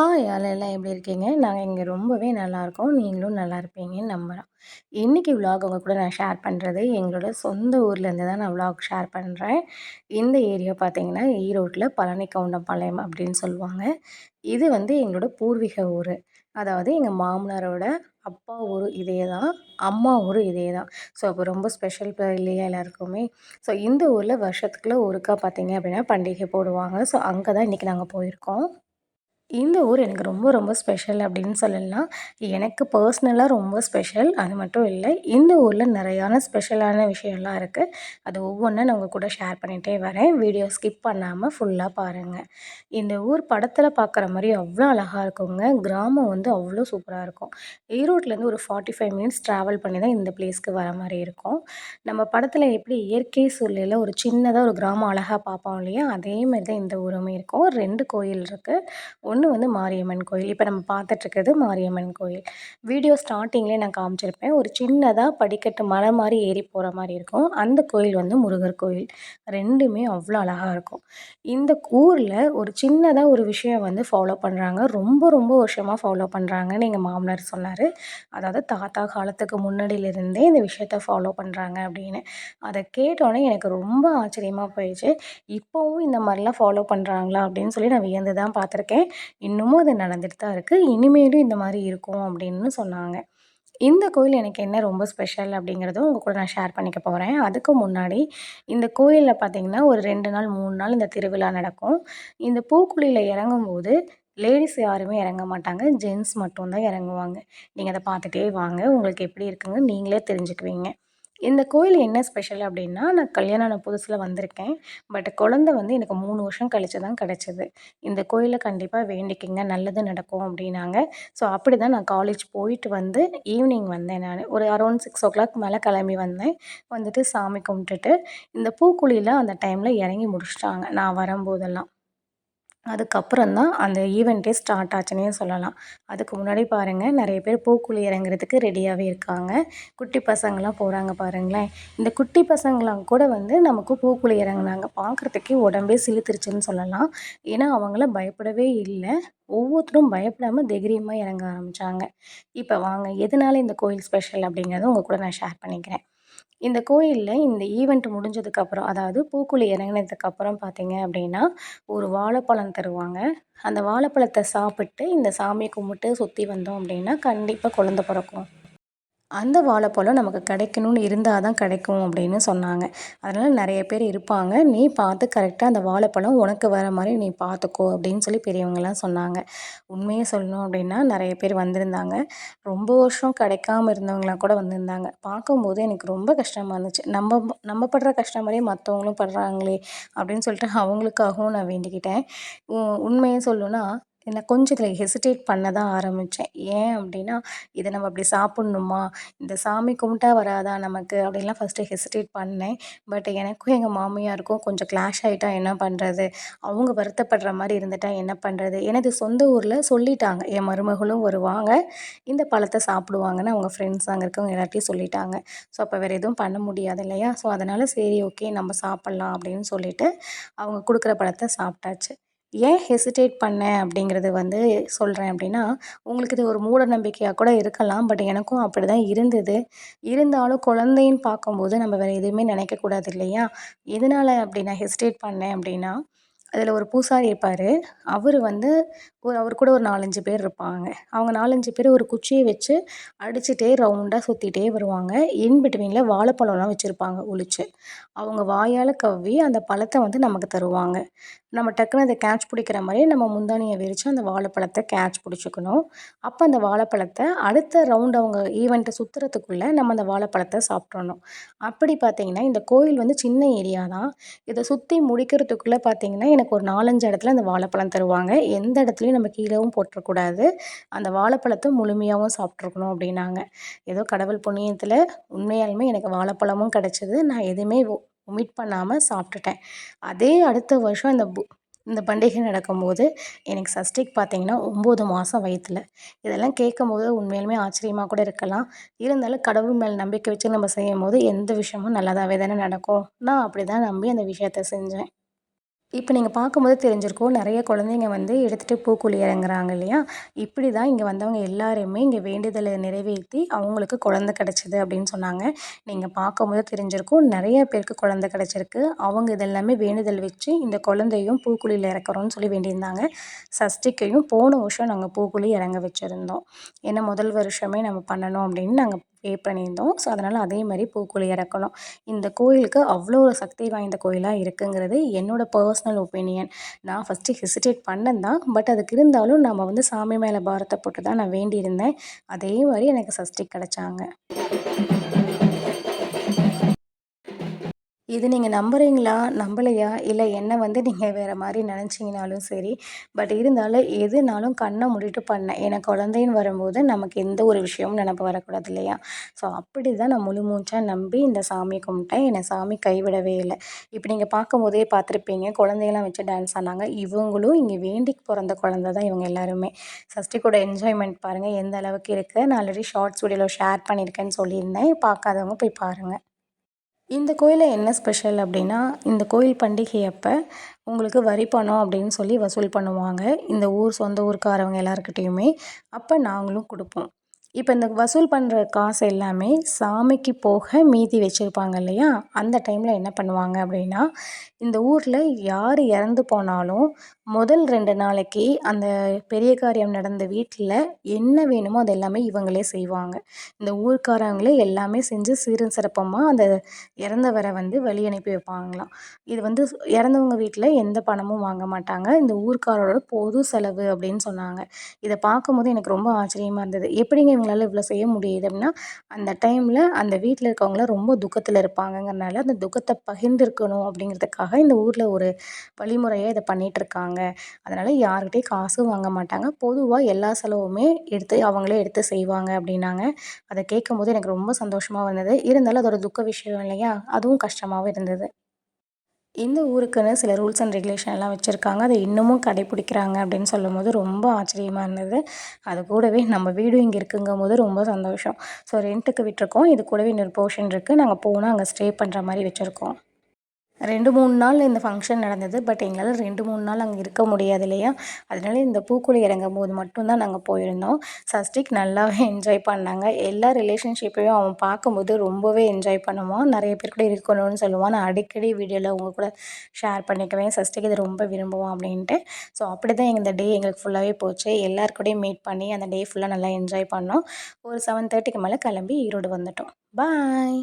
Hi எல்லாம் எப்படி இருக்கீங்க? நாங்கள் இங்கே ரொம்பவே நல்லாயிருக்கோம். நீங்களும் நல்லா இருப்பீங்கன்னு நம்புகிறோம் இன்றைக்கி விலாக் உங்கள் கூட நான் ஷேர் பண்ணுறது எங்களோட சொந்த ஊர்லேருந்து தான் நான் விலாக் ஷேர் பண்ணுறேன். இந்த ஏரியா பார்த்தீங்கன்னா, ஈரோட்டில பழனிக்கவுண்டம்பாளையம் அப்படின்னு சொல்லுவாங்க. இது வந்து எங்களோட பூர்வீக ஊர். அதாவது எங்கள் மாமனாரோட அப்பா ஊர் இதே தான். அம்மா ஊர் இதே தான். ஸோ அப்போ ரொம்ப ஸ்பெஷல் இல்லையா எல்லாருக்குமே. ஸோ இந்த ஊரில் வருஷத்துக்குள்ளே ஒருக்கா பார்த்தீங்க அப்படின்னா பண்டிகை போடுவாங்க. ஸோ அங்கே தான் இன்றைக்கி நாங்கள் போயிருக்கோம். இந்த ஊர் எனக்கு ரொம்ப ரொம்ப ஸ்பெஷல் அப்படின்னு சொல்லலாம். எனக்கு பர்ஸ்னலாக ரொம்ப ஸ்பெஷல். அது மட்டும் இல்லை இந்த ஊரில் நிறையான ஸ்பெஷலான விஷயம்லாம் இருக்குது. அது ஒவ்வொன்றா நான் உங்கள் கூட ஷேர் பண்ணிகிட்டே வரேன். வீடியோ ஸ்கிப் பண்ணாமல் ஃபுல்லாக பாருங்கள். இந்த ஊர் படத்தில் பார்க்குற மாதிரி அவ்வளோ அழகாக இருக்குங்க. கிராமம் வந்து அவ்வளோ சூப்பராக இருக்கும். ஈரோட்லேருந்து ஒரு ஃபார்ட்டி ஃபைவ் மினிட்ஸ் ட்ராவல் பண்ணி தான் இந்த பிளேஸ்க்கு வர மாதிரி இருக்கும். நம்ம படத்தில் எப்படி இயற்கை சூழ்நிலையில் ஒரு சின்னதாக ஒரு கிராமம் அழகாக பார்ப்போம் இல்லையா? அதே மாதிரி தான் இந்த ஊருமே இருக்கும். ரெண்டு கோயில் இருக்குது. ஒன்று ஒன்று வந்து மாரியம்மன் கோயில். இப்போ நம்ம பார்த்துட்ருக்கிறது மாரியம்மன் கோயில். வீடியோ ஸ்டார்டிங்லேயே நான் காமிச்சிருப்பேன். ஒரு சின்னதாக படிக்கட்டு மலை மாதிரி ஏறி போகிற மாதிரி இருக்கும். அந்த கோயில் வந்து முருகர் கோயில். ரெண்டுமே அவ்வளோ அழகாக இருக்கும். இந்த ஊரில் ஒரு சின்னதாக ஒரு விஷயம் வந்து ஃபாலோ பண்ணுறாங்க ரொம்ப ரொம்ப வருஷமாக ஃபாலோ பண்ணுறாங்கன்னு எங்கள் மாமனார் சொன்னார். அதாவது தாத்தா காலத்துக்கு முன்னாடியிலிருந்தே இந்த விஷயத்த ஃபாலோ பண்ணுறாங்க அப்படின்னு. அதை கேட்டோன்னே எனக்கு ரொம்ப ஆச்சரியமாக போயிடுச்சு. இப்போவும் இந்த மாதிரிலாம் ஃபாலோ பண்ணுறாங்களா அப்படின்னு சொல்லி நான் வியந்து தான் பார்த்துருக்கேன் இன்னமும் அது நடந்துட்டு தான் இருக்குது இனிமேலும் இந்த மாதிரி இருக்கும் அப்படின்னு சொன்னாங்க. இந்த கோயில் எனக்கு என்ன ரொம்ப ஸ்பெஷல் அப்படிங்கிறதும் உங்கள் கூட நான் ஷேர் பண்ணிக்க போகிறேன் அதுக்கு முன்னாடி இந்த கோயிலில் பார்த்திங்கன்னா ஒரு ரெண்டு நாள் மூணு நாள் இந்த திருவிழா நடக்கும். இந்த பூக்குழியில் இறங்கும்போது லேடிஸ் யாருமே இறங்க மாட்டாங்க. ஜென்ட்ஸ் மட்டும்தான் இறங்குவாங்க. நீங்கள் அதை பார்த்துட்டே வாங்க. உங்களுக்கு எப்படி இருக்குங்க நீங்களே தெரிஞ்சுக்குவீங்க. இந்த கோயில் என்ன ஸ்பெஷல் அப்படின்னா நான் கல்யாணம் ஆன புதுசில் வந்திருக்கேன். பட் குழந்த வந்து எனக்கு மூணு வருஷம் கழிச்சு தான் கிடச்சிது. இந்த கோயிலில் கண்டிப்பாக வேண்டிக்கிங்க நல்லது நடக்கும் அப்படின்னாங்க. ஸோ அப்படி தான் நான் காலேஜ் போயிட்டு வந்து ஈவினிங் வந்தேன் நான். ஒரு அரௌண்ட் சிக்ஸ் ஓ கிளாக் மேலே கிளம்பி வந்தேன். வந்துட்டு சாமி கும்பிட்டுட்டு இந்த பூக்குழியில் அந்த டைமில் இறங்கி முடிச்சிட்டாங்க. நான் வரும்போதெல்லாம். அதுக்கப்புறம் தான் அந்த ஈவெண்ட்டே ஸ்டார்ட் ஆச்சுன்னே சொல்லலாம். அதுக்கு முன்னாடி பாருங்கள் நிறைய பேர் பூக்குழி இறங்குறதுக்கு ரெடியாகவே இருக்காங்க. குட்டி பசங்களாம் போகிறாங்க பாருங்களேன். இந்த குட்டி பசங்களாம் கூட வந்து நமக்கு பூக்குழி இறங்குனாங்க. பார்க்குறதுக்கே உடம்பே சிலுத்துருச்சுன்னு சொல்லலாம். ஏன்னா அவங்கள பயப்படவே இல்லை. ஒவ்வொருத்தரும் பயப்படாமல் தைரியமாக இறங்க ஆரம்பித்தாங்க இப்போ வாங்க எதனால இந்த கோயில் ஸ்பெஷல் அப்படிங்கிறத உங்கள் கூட நான் ஷேர் பண்ணிக்கிறேன். இந்த கோயிலில் இந்த ஈவெண்ட் முடிஞ்சதுக்கப்புறம் அதாவது பூக்குழி இறங்குனதுக்கப்புறம் பார்த்தீங்க அப்படின்னா ஒரு வாழைப்பழம் தருவாங்க. அந்த வாழைப்பழத்தை சாப்பிட்டு இந்த சாமியை கும்பிட்டு சுற்றி வந்தோம் அப்படின்னா கண்டிப்பாக குழந்த பிறக்கும். அந்த வாழைப்பழம் நமக்கு கிடைக்கணும்னு இருந்தால் தான் கிடைக்கும் அப்படின்னு சொன்னாங்க. அதனால் நிறைய பேர் இருப்பாங்க. நீ பார்த்து கரெக்டாக அந்த வாழைப்பழம் உனக்கு வர மாதிரி நீ பார்த்துக்கோ அப்படின்னு சொல்லி பெரியவங்களாம் சொன்னாங்க. உண்மையை சொல்லணும் அப்படின்னா நிறைய பேர் வந்திருந்தாங்க. ரொம்ப வருஷம் கிடைக்காம இருந்தவங்களாம் கூட வந்திருந்தாங்க. பார்க்கும்போது எனக்கு ரொம்ப கஷ்டமாக இருந்துச்சு. நம்ம நம்ம படுற கஷ்டம் மாதிரியே மற்றவங்களும் படுறாங்களே அப்படின்னு சொல்லிட்டு அவங்களுக்காகவும் நான் வேண்டிக்கிட்டேன். உண்மையை சொல்லணுன்னா நான் கொஞ்சம் இதில் ஹெசிடேட் பண்ண தான் ஆரம்பித்தேன் ஏன் அப்படின்னா இதை நம்ம அப்படி சாப்பிட்ணுமா? இந்த சாமி கும்பிட்டா வராதா நமக்கு? அப்படின்லாம் ஃபஸ்ட்டு ஹெசிடேட் பண்ணேன். பட் எனக்கும் எங்கள் மாமியாருக்கும் கொஞ்சம் கிளாஷ் ஆகிட்டா என்ன பண்ணுறது அவங்க வருத்தப்படுற மாதிரி இருந்துட்டா என்ன பண்ணுறது எனது சொந்த ஊரில் சொல்லிட்டாங்க. என் மருமகளும் வருவாங்க. இந்த பழத்தை சாப்பிடுவாங்கன்னு அவங்க ஃப்ரெண்ட்ஸ் அங்கே இருக்கவங்க எல்லாத்தையும் சொல்லிட்டாங்க. ஸோ அப்போ வேறு எதுவும் பண்ண முடியாது இல்லையா? ஸோ அதனால் சரி ஓகே நம்ம சாப்பிட்லாம் அப்படின்னு சொல்லிட்டு அவங்க கொடுக்குற பழத்தை சாப்பிட்டாச்சு. ஏன் ஹெசிடேட் பண்ணேன் அப்படிங்கிறது வந்து சொல்கிறேன் அப்படின்னா உங்களுக்கு இது ஒரு மூட நம்பிக்கையாக கூட இருக்கலாம் பட் எனக்கும் அப்படி தான் இருந்தது. இருந்தாலும் குழந்தைன்னு பார்க்கும்போது நம்ம வேறு எதுவுமே நினைக்கக்கூடாது இல்லையா? எதனால் அப்படி நான் ஹெசிடேட் பண்ணேன் அப்படின்னா அதில் ஒரு பூசாரி இருப்பார். அவர் வந்து ஒரு அவர் கூட ஒரு நாலஞ்சு பேர் இருப்பாங்க. அவங்க நாலஞ்சு பேர் ஒரு குச்சியை வச்சு அடிச்சுட்டே ரவுண்டாக சுற்றிட்டே வருவாங்க. இன் பிட்வீனில் வாழைப்பழம்லாம் வச்சுருப்பாங்க ஒழிச்சு அவங்க வாயால் கவ்வி அந்த பழத்தை வந்து நமக்கு தருவாங்க. நம்ம டக்குன்னு அதை கேட்ச் பிடிக்கிற மாதிரி நம்ம முந்தானியை விரித்து அந்த வாழைப்பழத்தை கேட்ச் பிடிச்சிக்கணும். அப்போ அந்த வாழைப்பழத்தை அடுத்த ரவுண்ட் அவங்க ஈவெண்ட்டை சுற்றுறதுக்குள்ளே நம்ம அந்த வாழைப்பழத்தை சாப்பிட்றணும் அப்படி பார்த்திங்கன்னா இந்த கோயில் வந்து சின்ன ஏரியா தான். இதை சுற்றி முடிக்கிறதுக்குள்ளே பார்த்திங்கன்னா எனக்கு ஒரு நாலஞ்சு இடத்துல அந்த வாழைப்பழம் தருவாங்க. எந்த இடத்துலையும் நம்ம கீழேவும் போட்டுறக்கூடாது அந்த வாழைப்பழத்தை முழுமையாகவும் சாப்பிட்ருக்கணும் அப்படின்னாங்க. ஏதோ கடவுள் புண்ணியத்தில் உண்மையாலுமே எனக்கு வாழைப்பழமும் கிடச்சிது. நான் எதுவுமே ஒமிட் பண்ணாமல் சாப்பிட்டுட்டேன். அதே அடுத்த வருஷம் இந்த பு இந்த பண்டிகை நடக்கும்போது எனக்கு சஷ்டிக்கு பார்த்தீங்கன்னா ஒம்பது மாதம் வயிற்றில் இதெல்லாம் கேட்கும்போது உண்மையிலுமே ஆச்சரியமாக கூட இருக்கலாம். இருந்தாலும் கடவுள் மேல் நம்பிக்கை வச்சு நம்ம செய்யும் போது எந்த விஷயமும் நல்லதாகவே தானே நடக்கும். நான் அப்படி தான் நம்பி அந்த விஷயத்த செஞ்சேன். இப்போ நீங்கள் பார்க்கும்போது தெரிஞ்சிருக்கும் நிறைய குழந்தைங்க வந்து எடுத்துகிட்டு பூக்குழி இறங்குறாங்க இல்லையா? இப்படி தான் இங்கே வந்தவங்க எல்லாருமே இங்கே வேண்டுதலை நிறைவேற்றி அவங்களுக்கு குழந்த கிடச்சிது அப்படின்னு சொன்னாங்க. நீங்கள் பார்க்கும்போது தெரிஞ்சிருக்கும் நிறைய பேருக்கு குழந்த கிடச்சிருக்கு. அவங்க இதெல்லாமே வேண்டுதல் வச்சு இந்த குழந்தையும் பூக்குழியில் இறக்குறோன்னு சொல்லி வேண்டியிருந்தாங்க. சஷ்டிக்கையும் போன வருஷம் நாங்கள் பூக்குழி இறங்க வச்சுருந்தோம். ஏன்னா முதல் வருஷமே நம்ம பண்ணணும் அப்படின்னு நாங்கள் பே பண்ணியிருந்தோம். ஸோ அதனால் அதே மாதிரி பூக்குழி இறக்கணும். இந்த கோயிலுக்கு அவ்வளோ ஒரு சக்தி வாய்ந்த கோயிலாக இருக்குங்கிறது என்னோடய பர்சனல் ஒப்பீனியன் நான் ஃபஸ்ட்டு ஹெசிடேட் பண்ணேன் தான். பட் அதுக்கு இருந்தாலும் நம்ம வந்து சாமி மேலே பாரத்தை போட்டு தான் நான் வேண்டியிருந்தேன். அதே மாதிரி எனக்கு சஷ்டி கிடச்சாங்க. இது நீங்கள் நம்புகிறீங்களா நம்பலையா? இல்லை என்ன வந்து நீங்கள் வேறு மாதிரி நினச்சிங்கனாலும் சரி பட் இருந்தாலும் எதுனாலும் கண்ணை முடிட்டு பண்ணேன் ஏன்னா குழந்தைன்னு வரும்போது நமக்கு எந்த ஒரு விஷயமும் நினப்பு வரக்கூடாது இல்லையா? ஸோ அப்படி தான் நான் முழு மூச்சாக நம்பி இந்த சாமி கும்பிட்டேன். என்னை சாமி கைவிடவே இல்லை. இப்போ நீங்கள் பார்க்கும்போதே பார்த்துருப்பீங்க குழந்தையெல்லாம் வச்சு டான்ஸ் ஆனாங்க. இவங்களும் இங்கே வேண்டிக்கு பிறந்த குழந்த தான் இவங்க எல்லாருமே. சஷ்டி கூட என்ஜாய்மெண்ட் பாருங்கள் எந்த அளவுக்கு இருக்குது நான் ஆல்ரெடி ஷார்ட்ஸ் வீடியோவில் ஷேர் பண்ணியிருக்கேன்னு சொல்லியிருந்தேன். பார்க்காதவங்க போய் பாருங்கள் இந்த கோயிலில் என்ன ஸ்பெஷல் அப்படின்னா இந்த கோயில் பண்டிகை அப்போ உங்களுக்கு வரி பணம் அப்படின்னு சொல்லி வசூல் பண்ணுவாங்க. இந்த ஊர் சொந்த ஊருக்காரவங்க எல்லாருக்கிட்டேயுமே அப்போ நாங்களும் கொடுப்போம். இப்போ இந்த வசூல் பண்ணுற காசு எல்லாமே சாமிக்கு போக மீதி வச்சுருப்பாங்க இல்லையா? அந்த டைமில் என்ன பண்ணுவாங்க அப்படின்னா இந்த ஊரில் யார் இறந்து போனாலும் முதல் ரெண்டு நாளைக்கு அந்த பெரிய காரியம் நடந்த வீட்டில் என்ன வேணுமோ அது எல்லாமே இவங்களே செய்வாங்க. இந்த ஊர்க்காரங்களே எல்லாமே செஞ்சு சீரும் சிறப்பமாக அந்த இறந்தவரை வந்து வழி அனுப்பி வைப்பாங்களாம். இது வந்து இறந்தவங்க வீட்டில் எந்த பணமும் வாங்க மாட்டாங்க. இந்த ஊர்க்காரோட பொது செலவு அப்படின்னு சொன்னாங்க. இதை பார்க்கும்போது எனக்கு ரொம்ப ஆச்சரியமாக இருந்தது. எப்படிங்க இவங்களால இவ்வளோ செய்ய முடியுது அப்படின்னா அந்த டைமில் அந்த வீட்டில் இருக்கவங்களாம் ரொம்ப துக்கத்தில் இருப்பாங்கங்கிறனால அந்த துக்கத்தை பகிர்ந்துருக்கணும் அப்படிங்கிறதுக்காக இந்த ஊரில் ஒரு வழிமுறையாக இதை பண்ணிகிட்ருக்காங்க அதனால் யார்கிட்டையும் காசும் வாங்க மாட்டாங்க. பொதுவாக எல்லா செலவுமே எடுத்து அவங்களே எடுத்து செய்வாங்க அப்படின்னாங்க அதை கேட்கும்போது எனக்கு ரொம்ப சந்தோஷமாக இருந்தது இருந்தாலும் அதோட துக்க விஷயம் இல்லையா? அதுவும் கஷ்டமாகவும் இருந்தது. இந்த ஊருக்குன்னு சில ரூல்ஸ் அண்ட் ரெகுலேஷன் எல்லாம் வச்சுருக்காங்க. அதை இன்னமும் கடைப்பிடிக்கிறாங்க அப்படின்னு சொல்லும் போது ரொம்ப ஆச்சரியமாக இருந்தது. அது கூடவே நம்ம வீடும் இங்கே இருக்குங்கும்போது ரொம்ப சந்தோஷம். ஸோ ரெண்ட்டுக்கு விட்டுருக்கோம். இது கூடவே இன்னொரு போர்ஷன் இருக்குது நாங்கள் போனால் அங்கே ஸ்டே பண்ணுற மாதிரி வச்சுருக்கோம். ரெண்டு மூணு நாள் இந்த ஃபங்க்ஷன் நடந்தது. பட் எங்களால் ரெண்டு மூணு நாள் அங்கே இருக்க முடியாது இல்லையா? அதனால இந்த பூக்குழி இறங்கும் போது மட்டும்தான் நாங்கள் போயிருந்தோம். சஷ்டிக் நல்லாவே என்ஜாய் பண்ணாங்க. எல்லா ரிலேஷன்ஷிப்பையும் அவன் பார்க்கும்போது ரொம்பவே என்ஜாய் பண்ணுவான். நிறைய பேர் கூட இருக்கணும்னு சொல்லுவான். நான் அடிக்கடி வீடியோவில் உங்கள் கூட ஷேர் பண்ணிக்குவேன். சஷ்டிக் இது ரொம்ப விரும்புவான் அப்படின்ட்டு. ஸோ அப்படி தான் இந்த டே எங்களுக்கு ஃபுல்லாகவே போச்சு. எல்லாருக்கூடையும் மீட் பண்ணி அந்த டே ஃபுல்லாக நல்லா என்ஜாய் பண்ணோம். ஒரு செவன் தேர்ட்டிக்கு மேலே கிளம்பி ஈரோடு வந்துட்டோம். பாய்